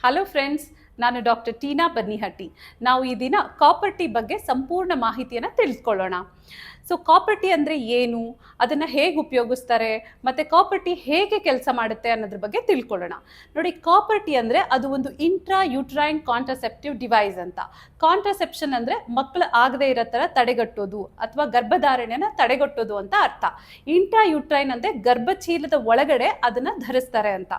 Hello friends ನಾನು doctor Tina Bannihatti ನಾವು ಈ ದಿನ ಕಾಪರ್ಟಿ ಬಗ್ಗೆ ಸಂಪೂರ್ಣ ಮಾಹಿತಿಯನ್ನು ತಿಳಿದುಕೊಳ್ಳೋಣ ಸೊ ಕಾಪರ್ಟಿ ಅಂದರೆ ಏನು? ಅದನ್ನು ಹೇಗೆ ಉಪಯೋಗಿಸ್ತಾರೆ? ಮತ್ತು ಕಾಪರ್ಟಿ ಹೇಗೆ ಕೆಲಸ ಮಾಡುತ್ತೆ ಅನ್ನೋದ್ರ ಬಗ್ಗೆ ತಿಳ್ಕೊಳ್ಳೋಣ. ನೋಡಿ ಕಾಪರ್ಟಿ ಅಂದರೆ ಅದು ಒಂದು ಇಂಟ್ರಾ ಯುಟ್ರೈನ್ ಕಾಂಟ್ರಸೆಪ್ಟಿವ್ ಡಿವೈಸ್ ಅಂತ. ಕಾಂಟ್ರಸೆಪ್ಷನ್ ಅಂದರೆ ಮಕ್ಕಳು ಆಗದೇ ಇರೋ ಥರ ತಡೆಗಟ್ಟೋದು ಅಥವಾ ಗರ್ಭಧಾರಣೆನ ತಡೆಗಟ್ಟೋದು ಅಂತ ಅರ್ಥ. ಇಂಟ್ರಾ ಯುಟ್ರೈನ್ ಅಂದರೆ ಗರ್ಭಚೀಲದ ಒಳಗಡೆ ಅದನ್ನು ಧರಿಸ್ತಾರೆ ಅಂತ.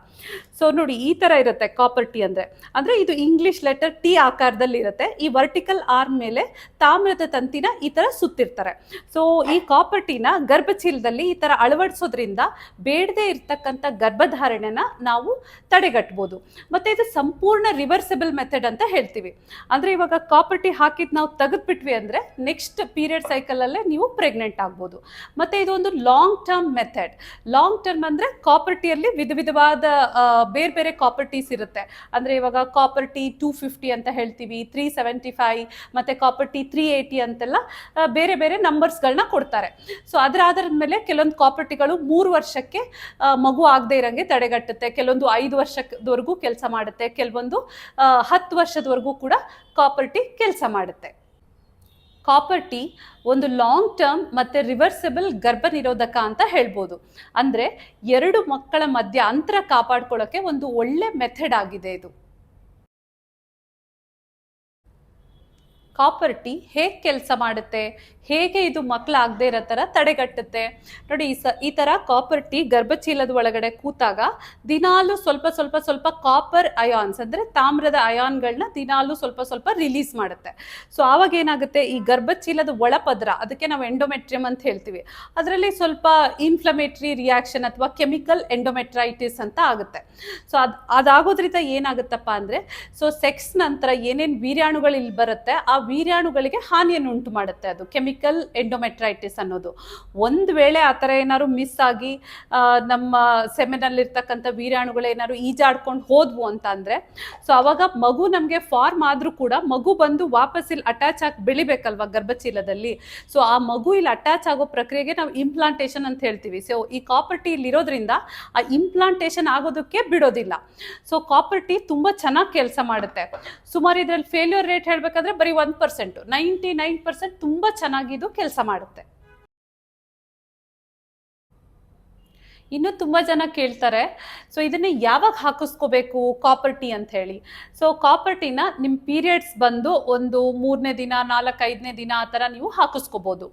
ಸೊ ನೋಡಿ, ಈ ಥರ ಇರುತ್ತೆ ಕಾಪರ್ಟಿ ಅಂದರೆ. ಅಂದರೆ ಇದು ಇಂಗ್ಲಿಷ್ ಲೆಟರ್ ಟಿ ಆಕಾರದಲ್ಲಿ ಇರುತ್ತೆ ಈ ವರ್ಟಿಕಲ್ ಆರ್ಮ್ ಮೇಲೆ ತಾಮ್ರದ ತಂತಿನ ಈ ಥರ ಸುತ್ತಿರ್ತಾರೆ. ಸೊ ಈ ಕಾಪರ್ಟಿನ ಗರ್ಭಚೀಲದಲ್ಲಿ ಈ ಥರ ಅಳವಡಿಸೋದ್ರಿಂದ ಬೇಡದೇ ಇರ್ತಕ್ಕಂಥ ಗರ್ಭಧಾರಣೆನ ನಾವು ತಡೆಗಟ್ಬೋದು. ಮತ್ತು ಇದು ಸಂಪೂರ್ಣ ರಿವರ್ಸಿಬಲ್ ಮೆಥಡ್ ಅಂತ ಹೇಳ್ತೀವಿ. ಅಂದರೆ ಇವಾಗ ಕಾಪರ್ಟಿ ಹಾಕಿದ್ ಹಾಕಿದ್ದು ನಾವು ತೆಗೆದ್ಬಿಟ್ವಿ ಅಂದರೆ ನೆಕ್ಸ್ಟ್ ಪೀರಿಯಡ್ ಸೈಕಲಲ್ಲೇ ನೀವು ಪ್ರೆಗ್ನೆಂಟ್ ಆಗ್ಬೋದು. ಮತ್ತು ಇದು ಒಂದು long term method. Long term ಅಂದರೆ ಕಾಪರ್ಟಿಯಲ್ಲಿ ವಿಧ ವಿಧವಾದ ಬೇರೆ ಬೇರೆ ಕಾಪರ್ಟೀಸ್ ಇರುತ್ತೆ. ಅಂದರೆ ಇವಾಗ ಕಾಪರ್ಟಿ ಟೂ ಫಿಫ್ಟಿ ಅಂತ ಹೇಳ್ತೀವಿ, ತ್ರೀ ಸೆವೆಂಟಿ ಫೈವ್, ಮತ್ತು ಕಾಪರ್ಟಿ ತ್ರೀ ಏಯ್ಟಿ ಅಂತೆಲ್ಲ ಬೇರೆ ಬೇರೆ ಬೇರೆ ನಂಬರ್ಸ್ಗಳನ್ನ ಕೊಡ್ತಾರೆ. ಸೊ ಅದರ ಆಧಾರದ ಮೇಲೆ ಕೆಲವೊಂದು ಕಾಪರ್ಟಿಗಳು ಮೂರು ವರ್ಷಕ್ಕೆ ಮಗು ಆಗದೆ ಇರೋಂಗೆ ತಡೆಗಟ್ಟುತ್ತೆ. ಕೆಲವೊಂದು ಐದು ವರ್ಷದವರೆಗೂ ಕೆಲಸ ಮಾಡುತ್ತೆ. ಕೆಲವೊಂದು ಹತ್ತು ವರ್ಷದವರೆಗೂ ಕೂಡ ಕಾಪರ್ಟಿ ಕೆಲಸ ಮಾಡುತ್ತೆ. ಕಾಪರ್ಟಿ ಒಂದು ಲಾಂಗ್ ಟರ್ಮ್ ಮತ್ತು ರಿವರ್ಸಿಬಲ್ ಗರ್ಭ ನಿರೋಧಕ ಅಂತ ಹೇಳ್ಬೋದು. ಅಂದರೆ ಎರಡು ಮಕ್ಕಳ ಮಧ್ಯ ಅಂತರ ಕಾಪಾಡ್ಕೊಳ್ಳೋಕ್ಕೆ ಒಂದು ಒಳ್ಳೆ ಮೆಥಡ್ ಆಗಿದೆ ಇದು. ಕಾಪರ್ ಟೀ ಹೇಗೆ ಕೆಲಸ ಮಾಡುತ್ತೆ, ಹೇಗೆ ಇದು ಮಕ್ಕಳಾಗದೇ ಇರೋ ಥರ ತಡೆಗಟ್ಟುತ್ತೆ. ನೋಡಿ, ಈ ಸ, ಈ ಥರ ಕಾಪರ್ ಟೀ ಗರ್ಭಚೀಲದ ಒಳಗಡೆ ಕೂತಾಗ ದಿನಾಲು ಸ್ವಲ್ಪ ಸ್ವಲ್ಪ ಸ್ವಲ್ಪ ಕಾಪರ್ ಅಯಾನ್ಸ್ ಅಂದರೆ ತಾಮ್ರದ ಅಯಾನ್ಗಳನ್ನ ದಿನಾಲು ಸ್ವಲ್ಪ ಸ್ವಲ್ಪ ರಿಲೀಸ್ ಮಾಡುತ್ತೆ. ಸೊ, ಆವಾಗ ಏನಾಗುತ್ತೆ, ಈ ಗರ್ಭಚೀಲದ ಒಳಪದ್ರ, ಅದಕ್ಕೆ ನಾವು ಎಂಡೋಮೆಟ್ರಿಯಮ್ ಅಂತ ಹೇಳ್ತೀವಿ. ಅದರಲ್ಲಿ ಸ್ವಲ್ಪ ಇನ್ಫ್ಲಮೇಟ್ರಿ ರಿಯಾಕ್ಷನ್ ಅಥವಾ ಕೆಮಿಕಲ್ ಎಂಡೋಮೆಟ್ರೈಟಿಸ್ ಅಂತ ಆಗುತ್ತೆ. ಸೊ, ಅದು, ಅದಾಗೋದ್ರಿಂದ ಏನಾಗುತ್ತಪ್ಪ ಅಂದರೆ, ಸೊ ಸೆಕ್ಸ್ ನಂತರ ಏನೇನು ವೀರ್ಯಾಣುಗಳು ಇಲ್ಲಿ ಬರುತ್ತೆ, ಆ ವೀರ್ಯಾಣುಗಳಿಗೆ ಹಾನಿಯನ್ನು ಉಂಟು ಮಾಡುತ್ತೆ ಅದು. ಕೆಮಿಕಲ್ ಎಂಡೋಮೆಟ್ರೈಟಿಸ್ ಅನ್ನೋದು. ಒಂದು ವೇಳೆ ಆ ಥರ ಏನಾದ್ರು ಮಿಸ್ ಆಗಿ ನಮ್ಮ ಸೆಮೆನಲ್ಲಿರ್ತಕ್ಕಂಥ ವೀರ್ಯಾಣುಗಳು ಏನಾದ್ರು ಈಜಾಡ್ಕೊಂಡು ಹೋದ್ವು ಅಂತ ಅಂದರೆ, ಸೊ ಅವಾಗ ಮಗು ನಮಗೆ ಫಾರ್ಮ್ ಆದರೂ ಕೂಡ ಮಗು ಬಂದು ವಾಪಸ್ ಇಲ್ಲಿ ಅಟ್ಯಾಚ್ ಆಗಿ ಬೆಳಿಬೇಕಲ್ವ ಗರ್ಭಚೀಲದಲ್ಲಿ. ಸೊ ಆ ಮಗು ಇಲ್ಲಿ ಅಟ್ಯಾಚ್ ಆಗೋ ಪ್ರಕ್ರಿಯೆಗೆ ನಾವು ಇಂಪ್ಲಾಂಟೇಷನ್ ಅಂತ ಹೇಳ್ತೀವಿ. ಸೊ ಈ ಕಾಪರ್ಟಿ ಇಲ್ಲಿರೋದ್ರಿಂದ ಆ ಇಂಪ್ಲಾಂಟೇಷನ್ ಆಗೋದಕ್ಕೆ ಬಿಡೋದಿಲ್ಲ. ಸೊ ಕಾಪರ್ಟಿ ತುಂಬ ಚೆನ್ನಾಗಿ ಕೆಲಸ ಮಾಡುತ್ತೆ. ಸುಮಾರು ಇದರಲ್ಲಿ ಫೇಲ್ಯೂರ್ ರೇಟ್ ಹೇಳಬೇಕಾದ್ರೆ ಬರೀ ಒಂದು ಪರ್ಸೆಂಟು ನೈಂಟಿ ನೈನ್ ಪರ್ಸೆಂಟ್ ತುಂಬ ಚೆನ್ನಾಗಿದು ಕೆಲಸ ಮಾಡುತ್ತೆ. ಇನ್ನು ತುಂಬ ಜನ ಕೇಳ್ತಾರೆ. ಸೊ ಇದನ್ನ ಯಾವಾಗ ಹಾಕಿಸ್ಕೋಬೇಕು ಕಾಪರ್ಟಿ ಅಂತ ಹೇಳಿ. ಸೊ ಕಾಪರ್ಟಿನ ನಿಮ್ಮ ಪೀರಿಯಡ್ಸ್ ಬಂದು ಒಂದು ಮೂರನೇ ದಿನ, ನಾಲ್ಕೈದನೇ ದಿನ ಆ ಥರ ನೀವು ಹಾಕಿಸ್ಕೋಬೋದು.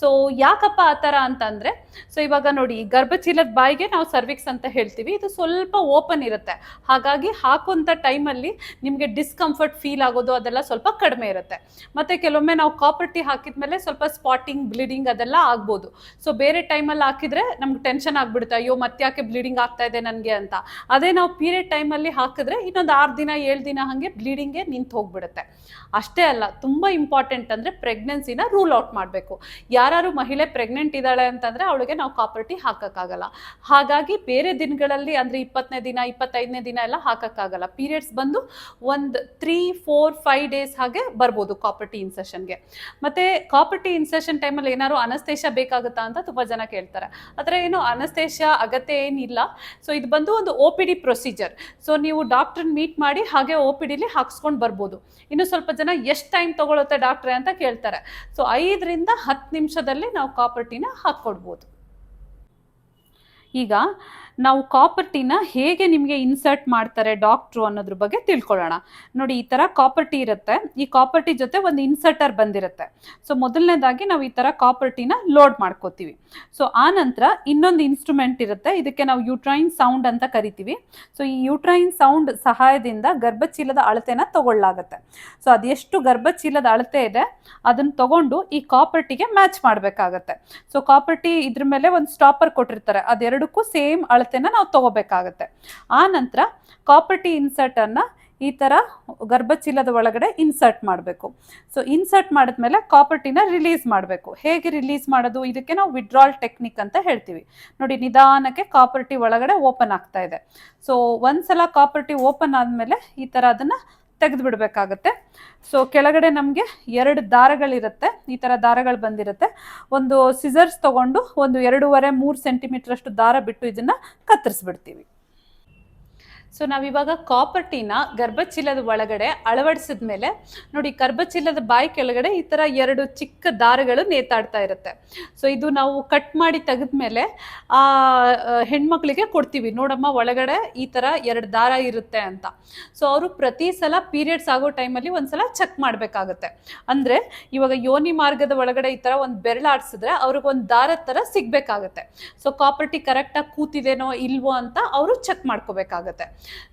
ಸೊ ಯಾಕಪ್ಪ ಆ ಥರ ಅಂತಂದರೆ ಸೊ ಇವಾಗ ನೋಡಿ, ಗರ್ಭಚೀಲದ ಬಾಯಿಗೆ ನಾವು ಸರ್ವಿಕ್ಸ್ ಅಂತ ಹೇಳ್ತೀವಿ. ಇದು ಸ್ವಲ್ಪ ಓಪನ್ ಇರುತ್ತೆ. ಹಾಗಾಗಿ ಹಾಕುವಂಥ ಟೈಮಲ್ಲಿ ನಿಮಗೆ ಡಿಸ್ಕಂಫರ್ಟ್ ಫೀಲ್ ಆಗೋದು ಅದೆಲ್ಲ ಸ್ವಲ್ಪ ಕಡಿಮೆ ಇರುತ್ತೆ. ಮತ್ತು ಕೆಲವೊಮ್ಮೆ ನಾವು ಕಾಪರ್ಟಿ ಹಾಕಿದ್ಮೇಲೆ ಸ್ವಲ್ಪ ಸ್ಪಾಟಿಂಗ್ ಬ್ಲೀಡಿಂಗ್ ಅದೆಲ್ಲ ಆಗ್ಬೋದು. ಸೊ ಬೇರೆ ಟೈಮಲ್ಲಿ ಹಾಕಿದ್ರೆ ನಮ್ಗೆ ಟೆನ್ಷನ್ ಆಗ್ಬಿಡುತ್ತೆ. ಅಯ್ಯೋ, ಮತ್ತೆ ಯಾಕೆ ಬ್ಲೀಡಿಂಗ್ ಆಗ್ತಾ ಇದೆ ನನಗೆ ಅಂತ. ಅದೇ ನಾವು ಪೀರಿಯಡ್ ಟೈಮಲ್ಲಿ ಹಾಕಿದ್ರೆ ಇನ್ನೊಂದು ಆರು ದಿನ, ಏಳು ದಿನ ಹಾಗೆ ಬ್ಲೀಡಿಂಗೇ ನಿಂತು ಹೋಗ್ಬಿಡುತ್ತೆ. ಅಷ್ಟೇ ಅಲ್ಲ, ತುಂಬ ಇಂಪಾರ್ಟೆಂಟ್ ಅಂದರೆ ಪ್ರೆಗ್ನೆನ್ಸಿನ ರೂಲ್ ಔಟ್ ಮಾಡಬೇಕು. ಯಾರು ಮಹಿಳೆ ಪ್ರೆಗ್ನೆಂಟ್ ಇದ್ದಾಳೆ ಅಂತಂದರೆ ಅವಳಿಗೆ ನಾವು ಕಾಪರ್ಟಿ ಹಾಕೋಕ್ಕಾಗಲ್ಲ. ಹಾಗಾಗಿ ಬೇರೆ ದಿನಗಳಲ್ಲಿ ಅಂದರೆ ಇಪ್ಪತ್ತನೇ ದಿನ, ಇಪ್ಪತ್ತೈದನೇ ದಿನ ಎಲ್ಲ ಹಾಕೋಕ್ಕಾಗಲ್ಲ. ಪೀರಿಯಡ್ಸ್ ಬಂದು ಒಂದು ತ್ರೀ ಫೋರ್ ಫೈವ್ ಡೇಸ್ ಹಾಗೆ ಬರ್ಬೋದು ಕಾಪರ್ಟಿ ಇನ್ಸೆಷನ್ಗೆ ಮತ್ತು ಕಾಪರ್ಟಿ ಇನ್ಸೆಷನ್ ಟೈಮಲ್ಲಿ ಏನಾದ್ರು ಅನಸ್ತೇಶ ಬೇಕಾಗುತ್ತಾ ಅಂತ ತುಂಬ ಜನ ಕೇಳ್ತಾರೆ. ಆದರೆ ಏನು ಅನಸ್ತೇಶ ಅಗತ್ಯ ಏನಿಲ್ಲ. ಸೊ ಇದು ಬಂದು ಒಂದು O P D procedure so ನೀವು ಡಾಕ್ಟ್ರನ್ನ ಮೀಟ್ ಮಾಡಿ ಹಾಗೆ ಒ ಪಿ ಡಿಲಿ ಹಾಕ್ಸ್ಕೊಂಡು ಬರ್ಬೋದು. ಇನ್ನು ಸ್ವಲ್ಪ ಜನ ಎಷ್ಟು ಟೈಮ್ ತಗೊಳುತ್ತೆ ಡಾಕ್ಟ್ರೆ ಅಂತ ಕೇಳ್ತಾರೆ. ಸೊ ಐದರಿಂದ ಹತ್ತು ನಿಮಿಷದಲ್ಲಿ ನಾವು ಕಾಪರ್ಟಿನ ಹಾಕ್ಕೊಡ್ಬೋದು. ಈಗ ನಾವು ಕಾಪರ್ ಟೀನ ಹೇಗೆ ನಿಮಗೆ ಇನ್ಸರ್ಟ್ ಮಾಡ್ತಾರೆ ಡಾಕ್ಟ್ರು ಅನ್ನೋದ್ರ ಬಗ್ಗೆ ತಿಳ್ಕೊಳ್ಳೋಣ. ನೋಡಿ, ಈ ಥರ ಕಾಪರ್ ಟೀ ಇರುತ್ತೆ. ಈ ಕಾಪರ್ ಟೀ ಜೊತೆ ಒಂದು ಇನ್ಸರ್ಟರ್ ಬಂದಿರುತ್ತೆ. ಸೊ ಮೊದಲನೇದಾಗಿ ನಾವು ಈ ಥರ ಕಾಪರ್ ಟೀನ ಲೋಡ್ ಮಾಡ್ಕೋತೀವಿ. ಸೊ ಆ ನಂತರ ಇನ್ನೊಂದು ಇನ್ಸ್ಟ್ರೂಮೆಂಟ್ ಇರುತ್ತೆ. ಇದಕ್ಕೆ ನಾವು ಯೂಟ್ರೈನ್ ಸೌಂಡ್ ಅಂತ ಕರಿತೀವಿ. ಸೊ ಈ ಯೂಟ್ರೈನ್ ಸೌಂಡ್ ಸಹಾಯದಿಂದ ಗರ್ಭಚೀಲದ ಅಳತೆನ ತಗೊಳ್ಳಾಗತ್ತೆ. ಸೊ ಅದೆಷ್ಟು ಗರ್ಭಚೀಲದ ಅಳತೆ ಇದೆ, ಅದನ್ನು ತಗೊಂಡು ಈ ಕಾಪರ್ ಟೀಗೆ ಮ್ಯಾಚ್ ಮಾಡಬೇಕಾಗತ್ತೆ. ಸೊ ಕಾಪರ್ ಇದ್ರ ಮೇಲೆ ಒಂದು ಸ್ಟಾಪರ್ ಕೊಟ್ಟಿರ್ತಾರೆ. ಅದೆರಡಕ್ಕೂ ಸೇಮ್ ಅಳತೆನ ನಾವು ತಗೋಬೇಕಾಗತ್ತೆ. ಆ ನಂತರ ಕಾಪರ್ಟಿ ಇನ್ಸರ್ಟನ್ನು ಈ ಥರ ಗರ್ಭಚೀಲದ ಒಳಗಡೆ ಇನ್ಸರ್ಟ್ ಮಾಡಬೇಕು. ಸೊ ಇನ್ಸರ್ಟ್ ಮಾಡಿದ್ಮೇಲೆ ಕಾಪರ್ಟಿನ ರಿಲೀಸ್ ಮಾಡಬೇಕು. ಹೇಗೆ ರಿಲೀಸ್ ಮಾಡೋದು? ಇದಕ್ಕೆ ನಾವು ವಿಡ್ರಾಲ್ ಟೆಕ್ನಿಕ್ ಅಂತ ಹೇಳ್ತೀವಿ. ನೋಡಿ, ನಿಧಾನಕ್ಕೆ ಕಾಪರ್ಟಿ ಒಳಗಡೆ ಓಪನ್ ಆಗ್ತಾ ಇದೆ. ಸೊ ಒಂದ್ಸಲ ಕಾಪರ್ಟಿ ಓಪನ್ ಆದಮೇಲೆ ಈ ಥರ ಅದನ್ನು ತೆಗೆದು ಬಿಡಬೇಕಾಗತ್ತೆ ಸೊ ಕೆಳಗಡೆ ನಮಗೆ ಎರಡು ದಾರಗಳಿರುತ್ತೆ. ಈ ಥರ ದಾರಗಳು ಬಂದಿರುತ್ತೆ. ಒಂದು ಸಿಸರ್ಸ್ ತಗೊಂಡು ಒಂದು ಎರಡೂವರೆ ಮೂರು ಸೆಂಟಿಮೀಟ್ರಷ್ಟು ದಾರ ಬಿಟ್ಟು ಇದನ್ನು ಕತ್ತರಿಸ್ಬಿಡ್ತೀವಿ. ಸೊ ನಾವಿವಾಗ ಕಾಪರ್ ಟೀನ ಗರ್ಭಚೀಲದ ಒಳಗಡೆ ಅಳವಡಿಸಿದ ಮೇಲೆ ನೋಡಿ ಗರ್ಭಚೀಲದ ಬಾಯಿ ಕೆಳಗಡೆ ಈ ಥರ ಎರಡು ಚಿಕ್ಕ ದಾರಗಳು ನೇತಾಡ್ತಾ ಇರುತ್ತೆ. ಸೊ ಇದು ನಾವು ಕಟ್ ಮಾಡಿ ತೆಗೆದ್ಮೇಲೆ ಆ ಹೆಣ್ಮಕ್ಳಿಗೆ ಕೊಡ್ತೀವಿ. ನೋಡಮ್ಮ, ಒಳಗಡೆ ಈ ಥರ ಎರಡು ದಾರ ಇರುತ್ತೆ ಅಂತ. ಸೊ ಅವರು ಪ್ರತಿ ಸಲ ಪೀರಿಯಡ್ಸ್ ಆಗೋ ಟೈಮಲ್ಲಿ ಒಂದ್ಸಲ ಚೆಕ್ ಮಾಡಬೇಕಾಗುತ್ತೆ. ಅಂದರೆ ಇವಾಗ ಯೋನಿ ಮಾರ್ಗದ ಒಳಗಡೆ ಈ ಥರ ಒಂದು ಬೆರಳಾಡ್ಸಿದ್ರೆ ಅವ್ರಿಗೆ ಒಂದು ದಾರದ ಥರ ಸಿಗ್ಬೇಕಾಗುತ್ತೆ. ಸೊ ಕಾಪರ್ಟಿ ಕರೆಕ್ಟಾಗಿ ಕೂತಿದೇನೋ ಇಲ್ವೋ ಅಂತ ಅವರು ಚೆಕ್ ಮಾಡ್ಕೋಬೇಕಾಗತ್ತೆ.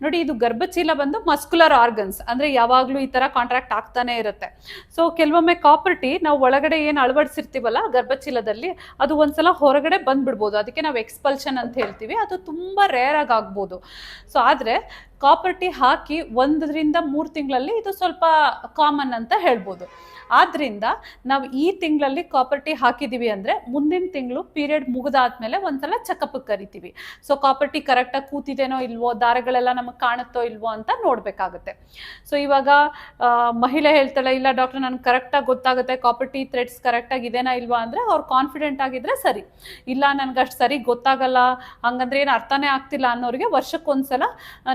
ನೋಡಿ, ಇದು ಗರ್ಭಚೀಲ ಬಂದು ಮಸ್ಕುಲರ್ ಆರ್ಗನ್ಸ್ ಅಂದ್ರೆ ಯಾವಾಗಲೂ ಈ ತರ ಕಾಂಟ್ರಾಕ್ಟ್ ಆಗ್ತಾನೆ ಇರುತ್ತೆ. ಸೊ ಕೆಲವೊಮ್ಮೆ ಕಾಪರ್ಟಿ ನಾವು ಒಳಗಡೆ ಏನು ಅಳವಡಿಸಿರ್ತೀವಲ್ಲ ಗರ್ಭಚೀಲದಲ್ಲಿ ಅದು ಒಂದ್ಸಲ ಹೊರಗಡೆ ಬಂದ್ಬಿಡ್ಬೋದು. ಅದಕ್ಕೆ ನಾವು ಎಕ್ಸ್ಪಲ್ಷನ್ ಅಂತ ಹೇಳ್ತೀವಿ. ಅದು ತುಂಬಾ ರೇರ್ ಆಗಿ ಆಗ್ಬೋದು. ಸೊ ಆದ್ರೆ ಕಾಪರ್ಟಿ ಹಾಕಿ ಒಂದರಿಂದ ಮೂರು ತಿಂಗಳಲ್ಲಿ ಇದು ಸ್ವಲ್ಪ ಕಾಮನ್ ಅಂತ ಹೇಳ್ಬೋದು. ಆದ್ದರಿಂದ ನಾವು ಈ ತಿಂಗಳಲ್ಲಿ ಕಾಪರ್ಟಿ ಹಾಕಿದ್ದೀವಿ ಅಂದರೆ ಮುಂದಿನ ತಿಂಗಳು ಪೀರಿಯಡ್ ಮುಗಿದಾದ್ಮೇಲೆ ಒಂದ್ಸಲ ಚೆಕಪ್ ಕರಿತೀವಿ. ಸೊ ಕಾಪರ್ಟಿ ಕರೆಕ್ಟಾಗಿ ಕೂತಿದೇನೋ ಇಲ್ವೋ, ದಾರಗಳೆಲ್ಲ ನಮಗೆ ಕಾಣುತ್ತೋ ಇಲ್ವೋ ಅಂತ ನೋಡಬೇಕಾಗುತ್ತೆ. ಸೊ ಇವಾಗ ಮಹಿಳೆ ಹೇಳ್ತಾಳೆ, ಇಲ್ಲ ಡಾಕ್ಟರ್ ನನಗೆ ಕರೆಕ್ಟಾಗಿ ಗೊತ್ತಾಗುತ್ತೆ, ಕಾಪರ್ಟಿ ಥ್ರೆಡ್ಸ್ ಕರೆಕ್ಟಾಗಿ ಇದೇನಾ ಇಲ್ವಾ? ಅಂದರೆ ಅವ್ರು ಕಾನ್ಫಿಡೆಂಟ್ ಆಗಿದ್ರೆ ಸರಿ. ಇಲ್ಲ ನನಗೆ ಅಷ್ಟು ಸರಿ ಗೊತ್ತಾಗಲ್ಲ, ಹಂಗಂದ್ರೆ ಏನು ಅರ್ಥನೇ ಆಗ್ತಿಲ್ಲ ಅನ್ನೋರಿಗೆ ವರ್ಷಕ್ಕೊಂದ್ಸಲ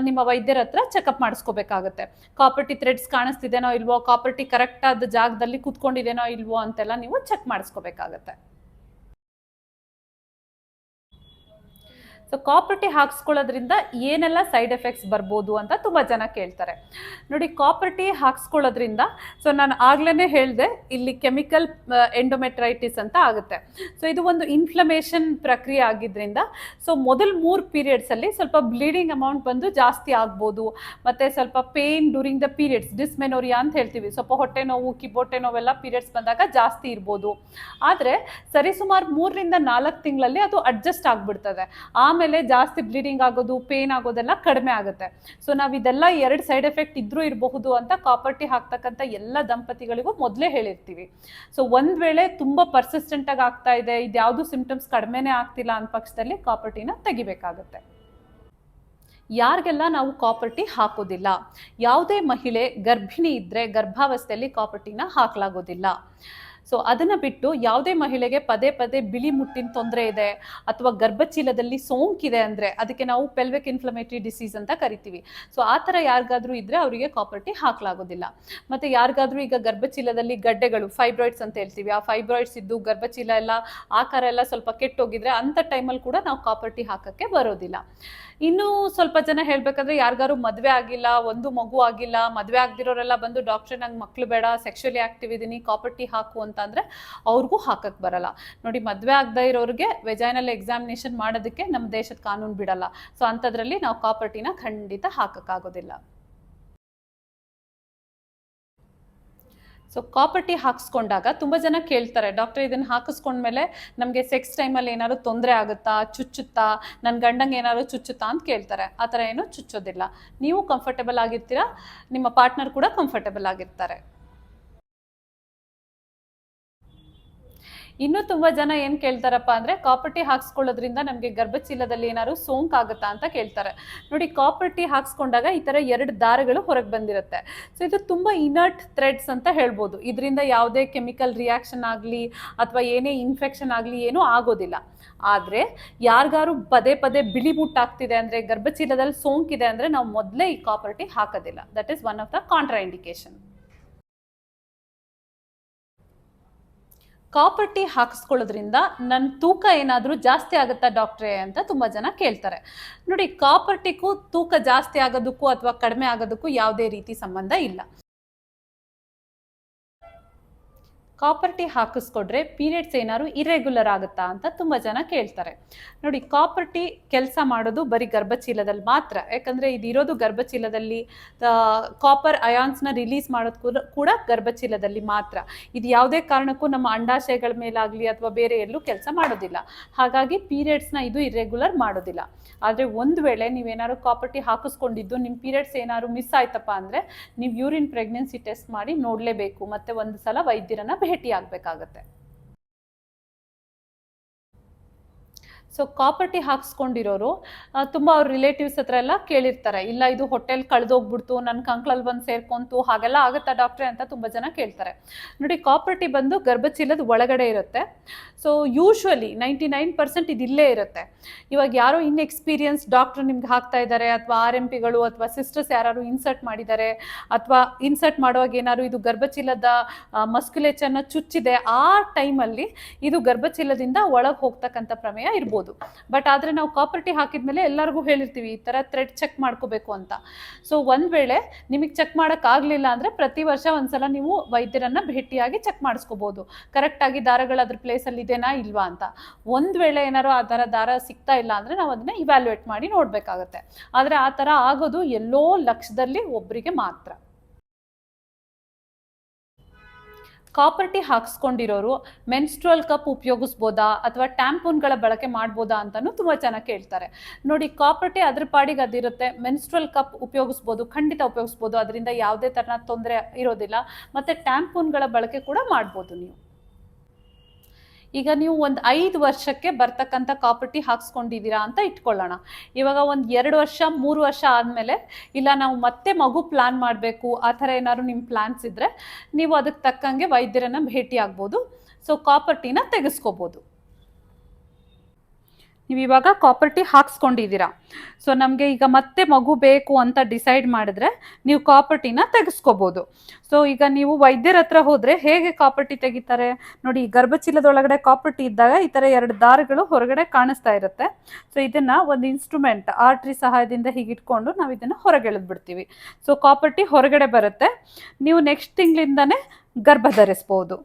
ನಿಮ್ಮ ನಿಮ್ಮ ವೈದ್ಯರ ಹತ್ರ ಚೆಕಪ್ ಮಾಡಿಸ್ಕೋಬೇಕಾಗುತ್ತೆ. ಕಾಪರ್ಟಿ ಥ್ರೆಡ್ಸ್ ಕಾಣಿಸ್ತಿದೆನೋ ಇಲ್ವೋ ಕಾಪರ್ಟಿ ಕರೆಕ್ಟಾದ ಜಾಗದಲ್ಲಿ ಕುತ್ಕೊಂಡಿದೇನೋ ಇಲ್ವೋ ಅಂತೆಲ್ಲ ನೀವು ಚೆಕ್ ಮಾಡಿಸ್ಕೋಬೇಕಾಗತ್ತೆ. ಸೊ ಕಾಪರ್ಟಿ ಹಾಕ್ಸ್ಕೊಳ್ಳೋದ್ರಿಂದ ಏನೆಲ್ಲ ಸೈಡ್ ಎಫೆಕ್ಟ್ಸ್ ಬರ್ಬೋದು ಅಂತ ತುಂಬ ಜನ ಕೇಳ್ತಾರೆ. ನೋಡಿ ಕಾಪರ್ಟಿ ಹಾಕ್ಸ್ಕೊಳ್ಳೋದ್ರಿಂದ ಸೊ ನಾನು ಆಗ್ಲೇ ಹೇಳಿದೆ, ಇಲ್ಲಿ ಕೆಮಿಕಲ್ ಎಂಡೋಮೆಟ್ರೈಟಿಸ್ ಅಂತ ಆಗುತ್ತೆ. ಸೊ ಇದು ಒಂದು ಇನ್ಫ್ಲಮೇಷನ್ ಪ್ರಕ್ರಿಯೆ ಆಗಿದ್ದರಿಂದ ಸೊ ಮೊದಲ ಮೂರು ಪೀರಿಯಡ್ಸಲ್ಲಿ ಸ್ವಲ್ಪ ಬ್ಲೀಡಿಂಗ್ ಅಮೌಂಟ್ ಬಂದು ಜಾಸ್ತಿ ಆಗ್ಬೋದು. ಮತ್ತು ಸ್ವಲ್ಪ pain during the periods dysmenorrhea ಅಂತ ಹೇಳ್ತೀವಿ. ಸ್ವಲ್ಪ ಹೊಟ್ಟೆ ನೋವು, ಕಿಬ್ಬೊಟ್ಟೆ ನೋವೆಲ್ಲ ಪೀರಿಯಡ್ಸ್ ಬಂದಾಗ ಜಾಸ್ತಿ ಇರ್ಬೋದು. ಆದರೆ, ಸರಿಸುಮಾರು ಮೂರರಿಂದ ನಾಲ್ಕು ತಿಂಗಳಲ್ಲಿ ಅದು ಅಡ್ಜಸ್ಟ್ ಆಗಿಬಿಡ್ತದೆ. ಆಮೇಲೆ ಜಾಸ್ತಿ ಬ್ಲೀಡಿಂಗ್ ಆಗೋದು ಪೇನ್ ಆಗೋದೆಲ್ಲ ಕಡಿಮೆ ಆಗುತ್ತೆ. ಸೊ ನಾವು ಇದೆಲ್ಲ ಎರಡು ಸೈಡ್ ಎಫೆಕ್ಟ್ ಇದ್ರೂ ಇರಬಹುದು ಅಂತ ಕಾಪರ್ಟಿ ಹಾಕ್ತಕ್ಕಂಥ ಎಲ್ಲ ದಂಪತಿಗಳಿಗೂ ಮೊದಲೇ ಹೇಳಿರ್ತೀವಿ. ಸೊ ಒಂದ್ ವೇಳೆ ತುಂಬಾ ಪರ್ಸಿಸ್ಟೆಂಟ್ ಆಗಿ ಆಗ್ತಾ ಇದೆ ಇದ್ಯಾವುದು ಸಿಂಪ್ಟಮ್ಸ್ ಕಡಿಮೆನೇ ಆಗ್ತಿಲ್ಲ ಅನ್ನ ಪಕ್ಷದಲ್ಲಿ ಕಾಪರ್ಟಿನ ತೆಗಿಬೇಕಾಗುತ್ತೆ. ಯಾರಿಗೆಲ್ಲ ನಾವು ಕಾಪರ್ಟಿ ಹಾಕೋದಿಲ್ಲ, ಯಾವುದೇ ಮಹಿಳೆ ಗರ್ಭಿಣಿ ಇದ್ದರೆ ಗರ್ಭಾವಸ್ಥೆಯಲ್ಲಿ ಕಾಪರ್ಟಿನ ಹಾಕಲಾಗೋದಿಲ್ಲ. ಸೊ ಅದನ್ನು ಬಿಟ್ಟು ಯಾವುದೇ ಮಹಿಳೆಗೆ ಪದೇ ಪದೇ ಬಿಳಿ ಮುಟ್ಟಿನ ತೊಂದರೆ ಇದೆ ಅಥವಾ ಗರ್ಭಚೀಲದಲ್ಲಿ ಸೋಂಕಿದೆ ಅಂದರೆ ಅದಕ್ಕೆ ನಾವು ಪೆಲ್ವೆಕ್ ಇನ್ಫ್ಲಮೇಟರಿ ಡಿಸೀಸ್ ಅಂತ ಕರಿತೀವಿ. ಸೊ ಆ ಥರ ಯಾರಿಗಾದ್ರೂ ಇದ್ದರೆ ಅವರಿಗೆ ಕಾಪರ್ಟಿ ಹಾಕಲಾಗೋದಿಲ್ಲ. ಮತ್ತು ಯಾರಿಗಾದ್ರೂ ಈಗ ಗರ್ಭಚೀಲದಲ್ಲಿ ಗಡ್ಡೆಗಳು ಫೈಬ್ರಾಯ್ಡ್ಸ್ ಅಂತ ಹೇಳ್ತೀವಿ. ಆ ಫೈಬ್ರಾಯ್ಡ್ಸ್ ಇದ್ದು ಗರ್ಭಚೀಲ ಎಲ್ಲ ಆಕಾರ ಎಲ್ಲ ಸ್ವಲ್ಪ ಕೆಟ್ಟೋಗಿದ್ರೆ ಅಂಥ ಟೈಮಲ್ಲಿ ಕೂಡ ನಾವು ಕಾಪರ್ಟಿ ಹಾಕೋಕ್ಕೆ ಬರೋದಿಲ್ಲ. ಇನ್ನೂ ಸ್ವಲ್ಪ ಜನ ಹೇಳಬೇಕಂದ್ರೆ ಯಾರಿಗಾರು ಮದುವೆ ಆಗಿಲ್ಲ, ಒಂದು ಮಗು ಆಗಿಲ್ಲ, ಮದುವೆ ಆಗದಿರೋರೆಲ್ಲ ಬಂದು ಡಾಕ್ಟರ್ ನಂಗೆ ಮಕ್ಕಳು ಬೇಡ ಸೆಕ್ಷುಲಿ ಆಕ್ಟಿವ್ ಇದ್ದೀನಿ ಕಾಪರ್ಟಿ ಹಾಕು ಅಂತ ಅಂದ್ರೆ ಅವ್ರಿಗೂ ಹಾಕಕ್ಕೆ ಬರಲ್ಲ. ನೋಡಿ, ಮದುವೆ ಆಗದೇ ಇರೋರಿಗೆ ವೆಜೈನಲ್ ಎಕ್ಸಾಮಿನೇಷನ್ ಮಾಡೋದಕ್ಕೆ ನಮ್ಮ ದೇಶದ ಕಾನೂನು ಬಿಡಲ್ಲ. ಸೊ ಅಂಥದ್ರಲ್ಲಿ ನಾವು ಕಾಪರ್ಟಿನ ಖಂಡಿತ ಹಾಕಕ್ಕಾಗೋದಿಲ್ಲ. ಸೊ ಕಾಪರ್ಟಿ ಹಾಕಿಸ್ಕೊಂಡಾಗ ತುಂಬ ಜನ ಕೇಳ್ತಾರೆ, ಡಾಕ್ಟರ್, ಇದನ್ನು ಹಾಕಿಸ್ಕೊಂಡ್ಮೇಲೆ ನಮಗೆ ಸೆಕ್ಸ್ ಟೈಮಲ್ಲಿ ಏನಾದ್ರು ತೊಂದರೆ ಆಗುತ್ತಾ, ಚುಚ್ಚುತ್ತಾ ನನ್ನ ಗಂಡಂಗೆ ಏನಾದ್ರು ಚುಚ್ಚುತ್ತಾ? ಅಂತ ಕೇಳ್ತಾರೆ. ಆ ಥರ ಏನು ಚುಚ್ಚೋದಿಲ್ಲ. ನೀವು ಕಂಫರ್ಟೇಬಲ್ ಆಗಿರ್ತೀರಾ, ನಿಮ್ಮ ಪಾರ್ಟ್ನರ್ ಕೂಡ ಕಂಫರ್ಟೇಬಲ್ ಆಗಿರ್ತಾರೆ. ಇನ್ನೂ ತುಂಬಾ ಜನ ಏನ್ ಕೇಳ್ತಾರಪ್ಪ ಅಂದ್ರೆ ಕಾಪರ್ಟಿ ಹಾಕ್ಸ್ಕೊಳ್ಳೋದ್ರಿಂದ ನಮಗೆ ಗರ್ಭಚೀಲದಲ್ಲಿ ಏನಾದ್ರು ಸೋಂಕಾಗತ್ತಾ ಅಂತ ಕೇಳ್ತಾರೆ. ನೋಡಿ, ಕಾಪರ್ಟಿ ಹಾಕ್ಸ್ಕೊಂಡಾಗ ಈ ತರ ಎರಡು ದಾರಗಳು ಹೊರಗೆ ಬಂದಿರುತ್ತೆ. ಸೊ ಇದು ತುಂಬಾ ಇನರ್ಟ್ ಥ್ರೆಡ್ಸ್ ಅಂತ ಹೇಳ್ಬೋದು. ಇದರಿಂದ ಯಾವುದೇ ಕೆಮಿಕಲ್ ರಿಯಾಕ್ಷನ್ ಆಗಲಿ ಅಥವಾ ಏನೇ ಇನ್ಫೆಕ್ಷನ್ ಆಗಲಿ ಏನೂ ಆಗೋದಿಲ್ಲ. ಆದರೆ ಯಾರಿಗಾರು ಪದೇ ಪದೇ ಬಿಳಿ ಮುಟ್ಟಾಗ್ತಿದೆ ಅಂದರೆ, ಗರ್ಭಚೀಲದಲ್ಲಿ ಸೋಂಕಿದೆ ಅಂದರೆ ನಾವು ಮೊದಲೇ ಈ ಕಾಪರ್ಟಿ ಹಾಕೋದಿಲ್ಲ. That is one of the contraindication copper T ಹಾಕಿಸ್ಕೊಳ್ಳೋದ್ರಿಂದ ನನ್ನ ತೂಕ ಏನಾದರೂ ಜಾಸ್ತಿ ಆಗುತ್ತಾ ಡಾಕ್ಟ್ರೇ ಅಂತ ತುಂಬ ಜನ ಕೇಳ್ತಾರೆ. ನೋಡಿ, ಕಾಪರ್ಟಿಗೂ ತೂಕ ಜಾಸ್ತಿ ಆಗೋದಕ್ಕೂ ಅಥವಾ ಕಡಿಮೆ ಆಗೋದಕ್ಕೂ ಯಾವುದೇ ರೀತಿ ಸಂಬಂಧ ಇಲ್ಲ. ಕಾಪರ್ಟಿ ಹಾಕಿಸ್ಕೊಡ್ರೆ ಪೀರಿಯಡ್ಸ್ ಏನಾದ್ರು ಇರೆಗ್ಯುಲರ್ ಆಗುತ್ತಾ ಅಂತ ತುಂಬ ಜನ ಕೇಳ್ತಾರೆ. ನೋಡಿ ಕಾಪರ್ಟಿ ಕೆಲಸ ಮಾಡೋದು ಬರೀ ಗರ್ಭಚೀಲದಲ್ಲಿ ಮಾತ್ರ. ಯಾಕಂದರೆ ಇದು ಇರೋದು ಗರ್ಭಚೀಲದಲ್ಲಿ ಕಾಪರ್ ಅಯಾನ್ಸ್ನ ರಿಲೀಸ್ ಮಾಡೋದು ಕೂಡ- ಕೂಡ ಗರ್ಭಚೀಲದಲ್ಲಿ ಮಾತ್ರ. ಇದು ಯಾವುದೇ ಕಾರಣಕ್ಕೂ ನಮ್ಮ ಅಂಡಾಶಯಗಳ ಮೇಲಾಗಲಿ ಅಥವಾ ಬೇರೆ ಎಲ್ಲೂ ಕೆಲಸ ಮಾಡೋದಿಲ್ಲ. ಹಾಗಾಗಿ ಪೀರಿಯಡ್ಸ್ನ ಇದು ಇರೆಗ್ಯುಲರ್ ಮಾಡೋದಿಲ್ಲ. ಆದರೆ ಒಂದು ವೇಳೆ ನೀವೇನಾದ್ರು ಕಾಪರ್ಟಿ ಹಾಕಿಸ್ಕೊಂಡಿದ್ದು ನಿಮ್ಮ ಪೀರಿಯಡ್ಸ್ ಏನಾದ್ರು ಮಿಸ್ ಆಯ್ತಪ್ಪ ಅಂದರೆ, ನೀವು ಯೂರಿನ್ ಪ್ರೆಗ್ನೆನ್ಸಿ ಟೆಸ್ಟ್ ಮಾಡಿ ನೋಡಲೇಬೇಕು. ಮತ್ತು ಒಂದು ಸಲ ವೈದ್ಯರನ್ನ ಭೇಟಿ ಸೊ ಕಾಪರ್ಟಿ ಹಾಕ್ಸ್ಕೊಂಡಿರೋರು ತುಂಬ ಅವ್ರ ರಿಲೇಟಿವ್ಸ್ ಹತ್ರ ಎಲ್ಲ ಕೇಳಿರ್ತಾರೆ. ಇಲ್ಲ, ಇದು ಹೋಟೆಲ್ ಕಳೆದೋಗ್ಬಿಡ್ತು ನನ್ನ ಕಂಕ್ಳಲ್ಲಿ ಬಂದು ಸೇರ್ಕೊಂತು, ಹಾಗೆಲ್ಲ ಆಗುತ್ತಾ ಡಾಕ್ಟ್ರೆ ಅಂತ ತುಂಬ ಜನ ಕೇಳ್ತಾರೆ. ನೋಡಿ ಕಾಪರ್ಟಿ ಬಂದು ಗರ್ಭಚೀಲದ ಒಳಗಡೆ ಇರುತ್ತೆ. So usually ninety nine percent ಇದು ಇಲ್ಲೇ ಇರುತ್ತೆ. ಇವಾಗ ಯಾರೋ ಇನ್ಎಕ್ಸ್ಪೀರಿಯನ್ಸ್ ಡಾಕ್ಟ್ರ್ ನಿಮ್ಗೆ ಹಾಕ್ತಾ ಇದ್ದಾರೆ ಅಥವಾ ಆರ್ ಎಂ ಪಿಗಳು, ಅಥವಾ ಸಿಸ್ಟರ್ಸ್ ಯಾರು ಇನ್ಸರ್ಟ್ ಮಾಡಿದ್ದಾರೆ ಅಥವಾ ಇನ್ಸರ್ಟ್ ಮಾಡುವಾಗ ಏನಾದ್ರು ಇದು ಗರ್ಭಚೀಲದ ಮಸ್ಕ್ಯುಲೇಚರ್ನ ಚುಚ್ಚಿದೆ, ಆ ಟೈಮಲ್ಲಿ ಇದು ಗರ್ಭಚೀಲದಿಂದ ಒಳಗೆ ಹೋಗ್ತಕ್ಕಂಥ ಪ್ರಮೇಯ ಇರ್ಬೋದು. ಬಟ್ ಆದರೆ ನಾವು ಕಾಪರ್ಟಿ ಹಾಕಿದ್ಮೇಲೆ ಎಲ್ಲರಿಗೂ ಹೇಳಿರ್ತೀವಿ, ಈ ಥರ ಥ್ರೆಡ್ ಚೆಕ್ ಮಾಡ್ಕೋಬೇಕು ಅಂತ. ಸೊ ಒಂದು ವೇಳೆ ನಿಮಗೆ ಚೆಕ್ ಮಾಡೋಕ್ಕಾಗಲಿಲ್ಲ ಅಂದರೆ ಪ್ರತಿ ವರ್ಷ ಒಂದ್ಸಲ ನೀವು ವೈದ್ಯರನ್ನ ಭೇಟಿಯಾಗಿ ಚೆಕ್ ಮಾಡಿಸ್ಕೋಬೋದು. ಕರೆಕ್ಟಾಗಿ ದಾರಗಳು ಅದ್ರ ಪ್ಲೇಸಲ್ಲಿ ಇದೇನಾ ಇಲ್ವಾ ಅಂತ. ಒಂದು ವೇಳೆ ಏನಾರು ಆ ಥರ ದಾರ ಸಿಗ್ತಾ ಇಲ್ಲ ಅಂದರೆ ನಾವು ಅದನ್ನ ಇವ್ಯಾಲ್ಯೂಯೇಟ್ ಮಾಡಿ ನೋಡಬೇಕಾಗತ್ತೆ. ಆದರೆ ಆ ಥರ ಆಗೋದು ಎಲ್ಲೋ ಲಕ್ಷದಲ್ಲಿ ಒಬ್ಬರಿಗೆ ಮಾತ್ರ. ಕಾಪರ್ಟಿ ಹಾಕ್ಸ್ಕೊಂಡಿರೋರು ಮೆನ್ಸ್ಟ್ರಲ್ ಕಪ್ ಉಪಯೋಗಿಸ್ಬೋದಾ ಅಥವಾ ಟ್ಯಾಂಪೂನ್ಗಳ ಬಳಕೆ ಮಾಡ್ಬೋದಾ ಅಂತಲೂ ತುಂಬ ಚೆನ್ನಾಗಿ ಕೇಳ್ತಾರೆ. ನೋಡಿ, ಕಾಪರ್ಟಿ ಅದ್ರ ಪಾಡಿಗೆ ಅದಿರುತ್ತೆ. ಮೆನ್ಸ್ಟ್ರಲ್ ಕಪ್ ಉಪಯೋಗಿಸ್ಬೋದು, ಖಂಡಿತ ಉಪಯೋಗಿಸ್ಬೋದು. ಅದರಿಂದ ಯಾವುದೇ ಥರನ ತೊಂದರೆ ಇರೋದಿಲ್ಲ. ಮತ್ತು ಟ್ಯಾಂಪೂನ್ಗಳ ಬಳಕೆ ಕೂಡ ಮಾಡ್ಬೋದು ನೀವು. ಈಗ ನೀವು ಒಂದು ಐದು ವರ್ಷಕ್ಕೆ ಬರ್ತಕ್ಕಂಥ ಕಾಪರ್ಟಿ ಹಾಕ್ಸ್ಕೊಂಡಿದ್ದೀರಾ ಅಂತ ಇಟ್ಕೊಳ್ಳೋಣ. ಇವಾಗ ಒಂದು ಎರಡು ವರ್ಷ, ಮೂರು ವರ್ಷ ಆದಮೇಲೆ ಇಲ್ಲ ನಾವು ಮತ್ತೆ ಮಗು ಪ್ಲ್ಯಾನ್ ಮಾಡಬೇಕು, ಆ ಥರ ಏನಾದ್ರು ನಿಮ್ಮ ಪ್ಲ್ಯಾನ್ಸ್ ಇದ್ದರೆ ನೀವು ಅದಕ್ಕೆ ತಕ್ಕಂಗೆ ವೈದ್ಯರನ್ನು ಭೇಟಿ ಆಗ್ಬೋದು. ಸೊ ಕಾಪರ್ಟಿನ ತೆಗೆಸ್ಕೋಬೋದು. ನೀವು ಇವಾಗ ಕಾಪರ್ಟಿ ಹಾಕ್ಸ್ಕೊಂಡಿದ್ದೀರಾ. ಸೊ ನಮಗೆ ಈಗ ಮತ್ತೆ ಮಗು ಬೇಕು ಅಂತ ಡಿಸೈಡ್ ಮಾಡಿದ್ರೆ ನೀವು ಕಾಪರ್ಟಿನ ತೆಗೆಸ್ಕೋಬೋದು. ಸೊ ಈಗ ನೀವು ವೈದ್ಯರ ಹತ್ರ ಹೋದರೆ ಹೇಗೆ ಕಾಪರ್ಟಿ ತೆಗಿತಾರೆ? ನೋಡಿ ಗರ್ಭಚೀಲದೊಳಗಡೆ ಕಾಪರ್ಟಿ ಇದ್ದಾಗ ಈ ಥರ ಎರಡು ದಾರಗಳು ಹೊರಗಡೆ ಕಾಣಿಸ್ತಾ ಇರುತ್ತೆ. ಸೊ ಇದನ್ನು ಒಂದು ಇನ್ಸ್ಟ್ರೂಮೆಂಟ್ ಆರ್ಟ್ರಿ ಸಹಾಯದಿಂದ ಹೀಗೆ ಇಟ್ಕೊಂಡು ನಾವು ಇದನ್ನು ಹೊರಗೆ ಎಳೆದ್ಬಿಡ್ತೀವಿ ಸೊ ಕಾಪರ್ಟಿ ಹೊರಗಡೆ ಬರುತ್ತೆ. ನೀವು ನೆಕ್ಸ್ಟ್ ತಿಂಗಳಿಂದನೇ ಗರ್ಭ ಧರಿಸ್ಬೋದು.